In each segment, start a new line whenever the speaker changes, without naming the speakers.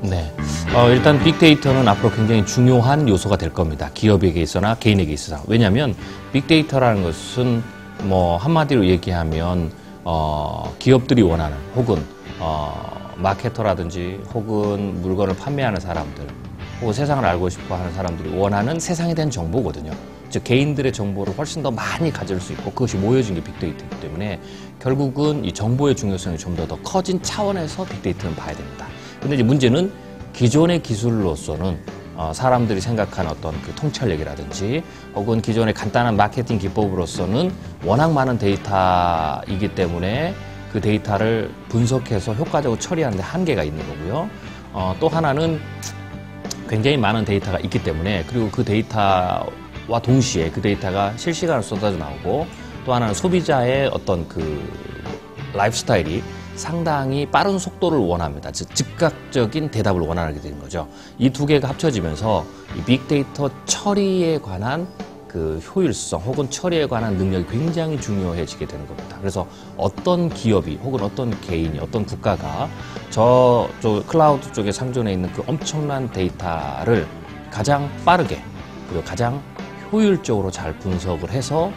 네. 어, 일단 빅데이터는 앞으로 굉장히 중요한 요소가 될 겁니다. 기업에게 있어나 개인에게 있어서. 왜냐하면 빅데이터라는 것은 뭐 한마디로 얘기하면 어, 기업들이 원하는 혹은 어, 마케터라든지 혹은 물건을 판매하는 사람들 혹은 세상을 알고 싶어 하는 사람들이 원하는 세상에 대한 정보거든요. 즉 개인들의 정보를 훨씬 더 많이 가질 수 있고 그것이 모여진 게 빅데이터이기 때문에 결국은 이 정보의 중요성이 좀 더 더 커진 차원에서 빅데이터는 봐야 됩니다. 근데 이제 문제는 기존의 기술로서는 어, 사람들이 생각하는 어떤 그 통찰력이라든지 혹은 기존의 간단한 마케팅 기법으로서는 워낙 많은 데이터이기 때문에 그 데이터를 분석해서 효과적으로 처리하는데 한계가 있는 거고요. 어, 또 하나는 굉장히 많은 데이터가 있기 때문에 그리고 그 데이터와 동시에 그 데이터가 실시간으로 쏟아져 나오고 또 하나는 소비자의 어떤 그 라이프 스타일이 상당히 빠른 속도를 원합니다. 즉 즉각적인 대답을 원하게 되는 거죠. 이 두 개가 합쳐지면서 이 빅데이터 처리에 관한 그 효율성 혹은 처리에 관한 능력이 굉장히 중요해지게 되는 겁니다. 그래서 어떤 기업이 혹은 어떤 개인이 어떤 국가가 저, 저 클라우드 쪽에 상존해 있는 그 엄청난 데이터를 가장 빠르게 그리고 가장 효율적으로 잘 분석을 해서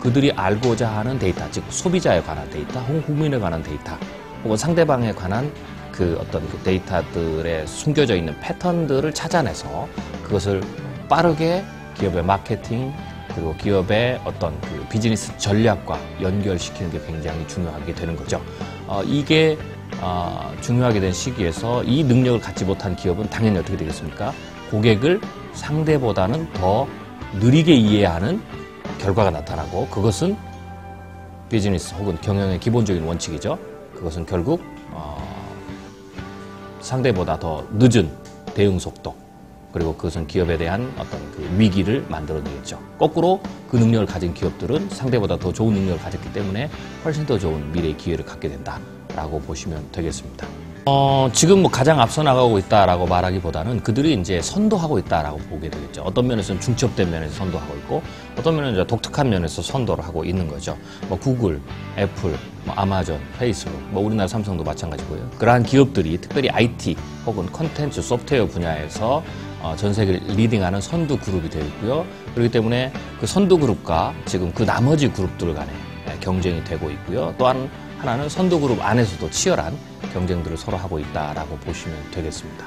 그들이 알고자 하는 데이터, 즉 소비자에 관한 데이터 혹은 국민에 관한 데이터 혹은 상대방에 관한 그 어떤 그 데이터들의 숨겨져 있는 패턴들을 찾아내서 그것을 빠르게 기업의 마케팅 그리고 기업의 어떤 그 비즈니스 전략과 연결시키는 게 굉장히 중요하게 되는 거죠. 어, 이게 어, 중요하게 된 시기에서 이 능력을 갖지 못한 기업은 당연히 어떻게 되겠습니까? 고객을 상대보다는 더 느리게 이해하는 결과가 나타나고 그것은 비즈니스 혹은 경영의 기본적인 원칙이죠. 그것은 결국 어, 상대보다 더 늦은 대응 속도 그리고 그것은 기업에 대한 어떤 그 위기를 만들어내겠죠. 거꾸로 그 능력을 가진 기업들은 상대보다 더 좋은 능력을 가졌기 때문에 훨씬 더 좋은 미래의 기회를 갖게 된다라고 보시면 되겠습니다. 어, 지금 뭐 가장 앞서 나가고 있다라고 말하기보다는 그들이 이제 선도하고 있다라고 보게 되겠죠. 어떤 면에서는 중첩된 면에서 선도하고 있고, 어떤 면에서 독특한 면에서 선도를 하고 있는 거죠. 뭐 구글, 애플, 뭐 아마존, 페이스북, 뭐 우리나라 삼성도 마찬가지고요. 그러한 기업들이 특별히 IT 혹은 컨텐츠, 소프트웨어 분야에서 어, 전 세계를 리딩하는 선두 그룹이 되어 있고요. 그렇기 때문에 그 선두 그룹과 지금 그 나머지 그룹들 간에 경쟁이 되고 있고요. 또한 하나는 선두 그룹 안에서도 치열한 경쟁들을 서로 하고 있다라고 보시면 되겠습니다.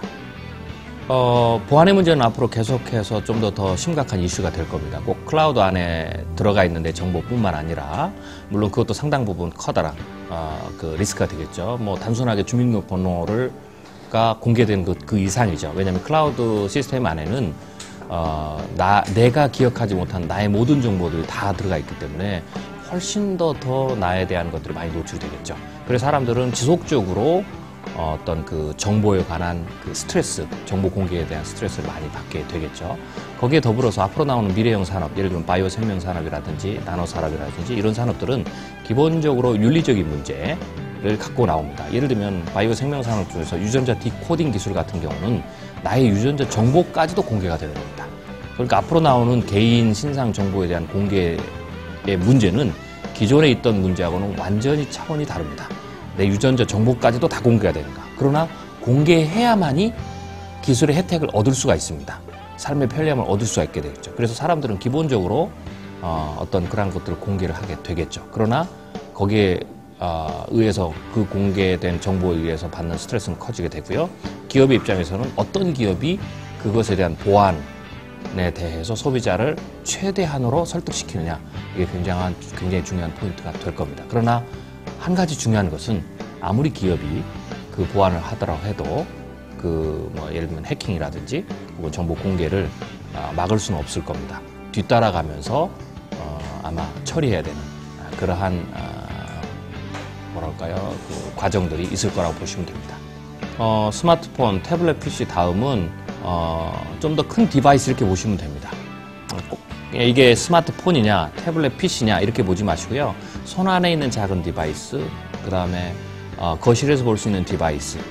어, 보안의 문제는 앞으로 계속해서 좀더더 심각한 이슈가 될 겁니다. 꼭 클라우드 안에 들어가 있는데 정보뿐만 아니라 물론 그것도 상당 부분 커다란 어, 그 리스크가 되겠죠. 뭐 단순하게 주민등록번호를 가 공개된 그, 그 이상이죠. 왜냐하면 클라우드 시스템 안에는 어, 나, 내가 기억하지 못한 나의 모든 정보들이 다 들어가 있기 때문에 훨씬 더 더 나에 대한 것들이 많이 노출되겠죠. 그래서 사람들은 지속적으로 어, 어떤 그 정보에 관한 그 스트레스, 정보 공개에 대한 스트레스를 많이 받게 되겠죠. 거기에 더불어서 앞으로 나오는 미래형 산업, 예를 들면 바이오 생명 산업이라든지 나노 산업이라든지 이런 산업들은 기본적으로 윤리적인 문제를 갖고 나옵니다. 예를 들면 바이오 생명 산업 중에서 유전자 디코딩 기술 같은 경우는 나의 유전자 정보까지도 공개가 되는 겁니다. 그러니까 앞으로 나오는 개인 신상 정보에 대한 공개의 문제는 기존에 있던 문제하고는 완전히 차원이 다릅니다. 내 유전자 정보까지도 다 공개가 되는가. 그러나 공개해야만이 기술의 혜택을 얻을 수가 있습니다. 삶의 편리함을 얻을 수가 있게 되겠죠. 그래서 사람들은 기본적으로 어, 떤 그러한 것들을 공개를 하게 되겠죠. 그러나 거기에 어, 의해서 그 공개된 정보에 의해서 받는 스트레스는 커지게 되고요. 기업의 입장에서는 어떤 기업이 그것에 대한 보안 에 대해서 소비자를 최대한으로 설득시키느냐 이게 굉장한 굉장히 중요한 포인트가 될 겁니다. 그러나 한 가지 중요한 것은 아무리 기업이 그 보완을 하더라고 해도 그 뭐 예를 들면 해킹이라든지 혹은 정보 공개를 아, 막을 수는 없을 겁니다. 뒤따라가면서 어 아마 처리해야 되는 아, 그러한 아, 뭐랄까요 그 과정들이 있을 거라고 보시면 됩니다. 어 스마트폰, 태블릿 PC 다음은 어 좀 더 큰 디바이스 이렇게 보시면 됩니다. 꼭 이게 스마트폰이냐 태블릿 PC냐 이렇게 보지 마시고요. 손 안에 있는 작은 디바이스, 그 다음에 어, 거실에서 볼 수 있는 디바이스의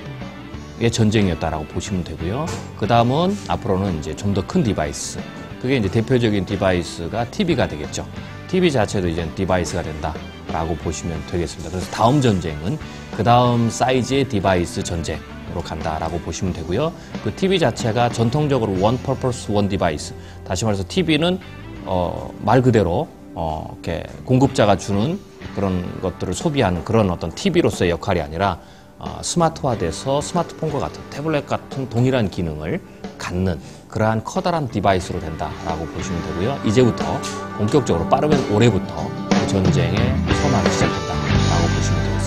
전쟁이었다라고 보시면 되고요. 그 다음은 앞으로는 이제 좀 더 큰 디바이스. 그게 이제 대표적인 디바이스가 TV가 되겠죠. TV 자체도 이제 디바이스가 된다라고 보시면 되겠습니다. 그래서 다음 전쟁은 그 다음 사이즈의 디바이스 전쟁. TV로 간다라고 보시면 되고요. 그 TV 자체가 전통적으로 one purpose, one device. 다시 말해서 TV는 어, 말 그대로 어, 이렇게 공급자가 주는 그런 것들을 소비하는 그런 어떤 TV로서의 역할이 아니라 어, 스마트화돼서 스마트폰과 같은 태블릿 같은 동일한 기능을 갖는 그러한 커다란 디바이스로 된다라고 보시면 되고요. 이제부터 본격적으로 빠르면 올해부터 그 전쟁의 선화가 시작된다라고 보시면 됩니다.